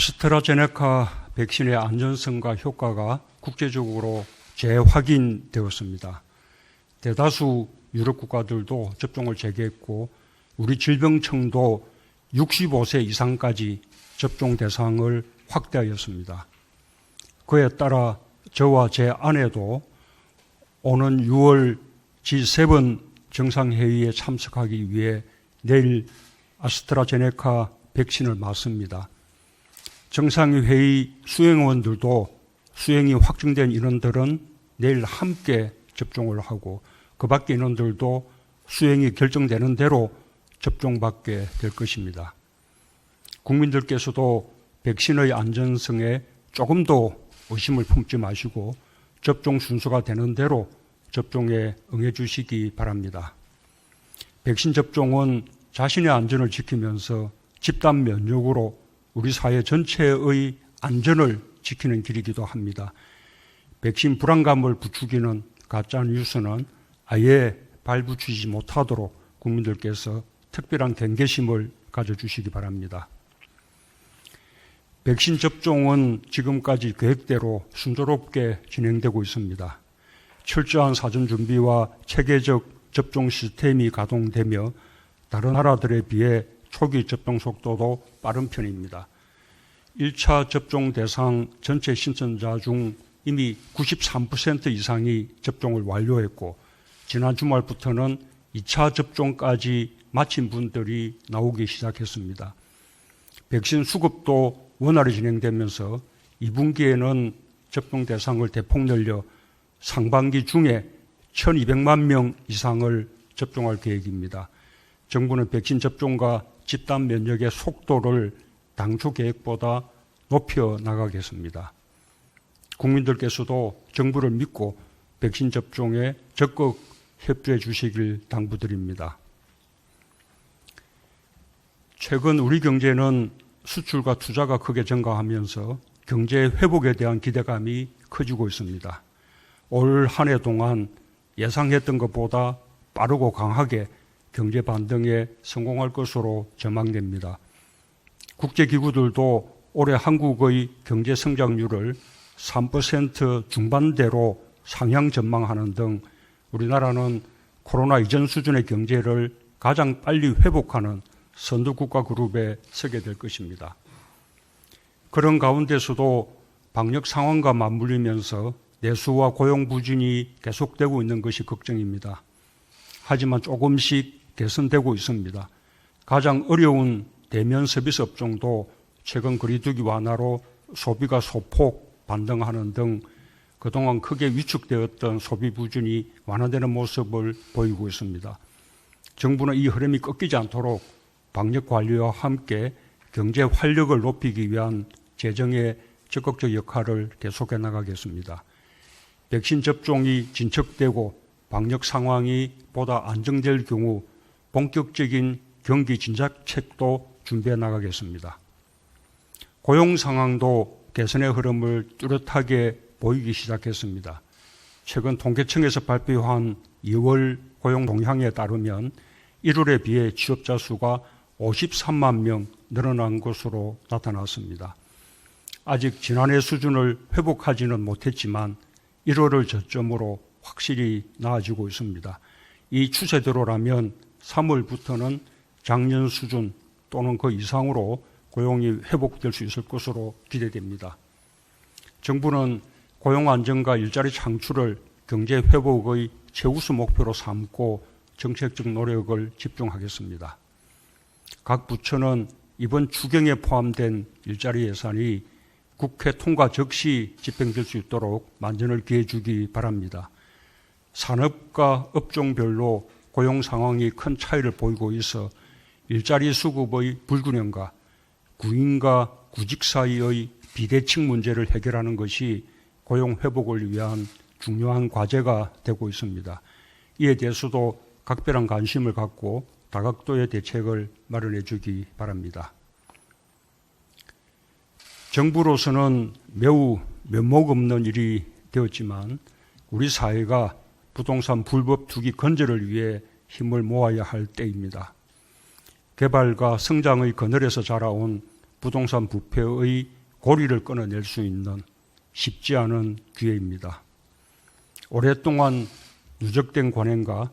아스트라제네카 백신의 안전성과 효과가 국제적으로 재확인되었습니다. 대다수 유럽 국가들도 접종을 재개했고 우리 질병청도 65세 이상까지 접종 대상을 확대하였습니다. 그에 따라 저와 제 아내도 오는 6월 G7 정상회의에 참석하기 위해 내일 아스트라제네카 백신을 맞습니다. 정상회의 수행원들도 수행이 확정된 인원들은 내일 함께 접종을 하고 그 밖의 인원들도 수행이 결정되는 대로 접종받게 될 것입니다. 국민들께서도 백신의 안전성에 조금도 의심을 품지 마시고 접종 순서가 되는 대로 접종에 응해 주시기 바랍니다. 백신 접종은 자신의 안전을 지키면서 집단 면역으로 우리 사회 전체의 안전을 지키는 길이기도 합니다. 백신 불안감을 부추기는 가짜 뉴스는 아예 발붙이지 못하도록 국민들께서 특별한 경계심을 가져주시기 바랍니다. 백신 접종은 지금까지 계획대로 순조롭게 진행되고 있습니다. 철저한 사전 준비와 체계적 접종 시스템이 가동되며 다른 나라들에 비해 초기 접종 속도도 빠른 편입니다. 1차 접종 대상 전체 신청자 중 이미 93% 이상이 접종을 완료했고 지난 주말부터는 2차 접종까지 마친 분들이 나오기 시작했습니다. 백신 수급도 원활히 진행되면서 2분기에는 접종 대상을 대폭 늘려 상반기 중에 1200만 명 이상을 접종할 계획입니다. 정부는 백신 접종과 집단 면역의 속도를 당초 계획보다 높여 나가겠습니다. 국민들께서도 정부를 믿고 백신 접종에 적극 협조해 주시길 당부드립니다. 최근 우리 경제는 수출과 투자가 크게 증가하면서 경제 회복에 대한 기대감이 커지고 있습니다. 올 한 해 동안 예상했던 것보다 빠르고 강하게 경제 반등에 성공할 것으로 전망됩니다. 국제기구들도 올해 한국의 경제 성장률을 3% 중반대로 상향 전망하는 등 우리나라는 코로나 이전 수준의 경제를 가장 빨리 회복하는 선두 국가 그룹에 서게 될 것입니다. 그런 가운데서도 방역 상황과 맞물리면서 내수와 고용 부진이 계속되고 있는 것이 걱정입니다. 하지만 조금씩 개선되고 있습니다. 가장 어려운 대면 서비스 업종도 최근 거리두기 완화로 소비가 소폭 반등하는 등 그동안 크게 위축되었던 소비 부진이 완화되는 모습을 보이고 있습니다. 정부는 이 흐름이 꺾이지 않도록 방역 관리와 함께 경제 활력을 높이기 위한 재정의 적극적 역할을 계속해 나가겠습니다. 백신 접종이 진척되고 방역 상황이 보다 안정될 경우 본격적인 경기 진작책도 준비해 나가겠습니다. 고용 상황도 개선의 흐름을 뚜렷하게 보이기 시작했습니다. 최근 통계청에서 발표한 2월 고용 동향에 따르면 1월에 비해 취업자 수가 53만 명 늘어난 것으로 나타났습니다. 아직 지난해 수준을 회복하지는 못했지만 1월을 저점으로 확실히 나아지고 있습니다. 이 추세대로라면 3월부터는 작년 수준 또는 그 이상으로 고용이 회복될 수 있을 것으로 기대됩니다. 정부는 고용 안정과 일자리 창출을 경제 회복의 최우수 목표로 삼고 정책적 노력을 집중하겠습니다. 각 부처는 이번 추경에 포함된 일자리 예산이 국회 통과 즉시 집행될 수 있도록 만전을 기해 주기 바랍니다. 산업과 업종별로 고용 상황이 큰 차이를 보이고 있어 일자리 수급의 불균형과 구인과 구직 사이의 비대칭 문제를 해결하는 것이 고용 회복을 위한 중요한 과제가 되고 있습니다. 이에 대해서도 각별한 관심을 갖고 다각도의 대책을 마련해 주기 바랍니다. 정부로서는 매우 면목 없는 일이 되었지만 우리 사회가 부동산 불법 투기 건절을 위해 힘을 모아야 할 때입니다. 개발과 성장의 그늘에서 자라온 부동산 부패의 고리를 끊어낼 수 있는 쉽지 않은 기회입니다. 오랫동안 누적된 관행과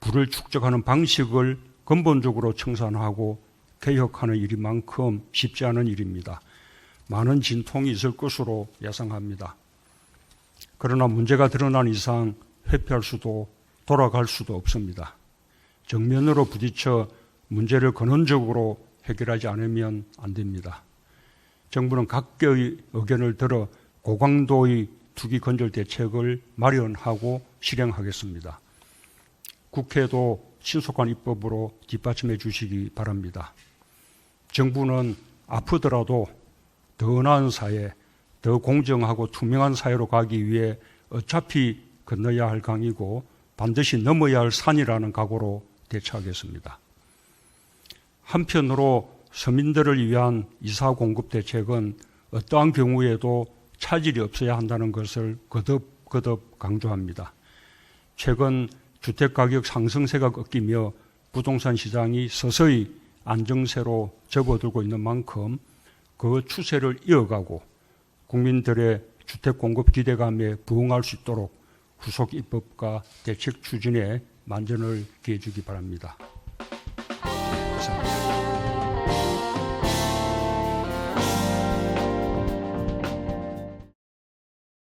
부를 축적하는 방식을 근본적으로 청산하고 개혁하는 일이만큼 쉽지 않은 일입니다. 많은 진통이 있을 것으로 예상합니다. 그러나 문제가 드러난 이상 회피할 수도 돌아갈 수도 없습니다. 정면으로 부딪혀 문제를 근원적으로 해결하지 않으면 안 됩니다. 정부는 각계의 의견을 들어 고강도의 투기 건절 대책을 마련하고 실행하겠습니다. 국회도 신속한 입법으로 뒷받침해 주시기 바랍니다. 정부는 아프더라도 더 나은 사회, 더 공정하고 투명한 사회로 가기 위해 어차피 건너야 할 강이고 반드시 넘어야 할 산이라는 각오로 대처하겠습니다. 한편으로 서민들을 위한 이사 공급 대책은 어떠한 경우에도 차질이 없어야 한다는 것을 거듭 거듭 강조합니다. 최근 주택 가격 상승세가 꺾이며 부동산 시장이 서서히 안정세로 접어들고 있는 만큼 그 추세를 이어가고 국민들의 주택 공급 기대감에 부응할 수 있도록 후속 입법과 대책 추진에 만전을 기해 주기 바랍니다.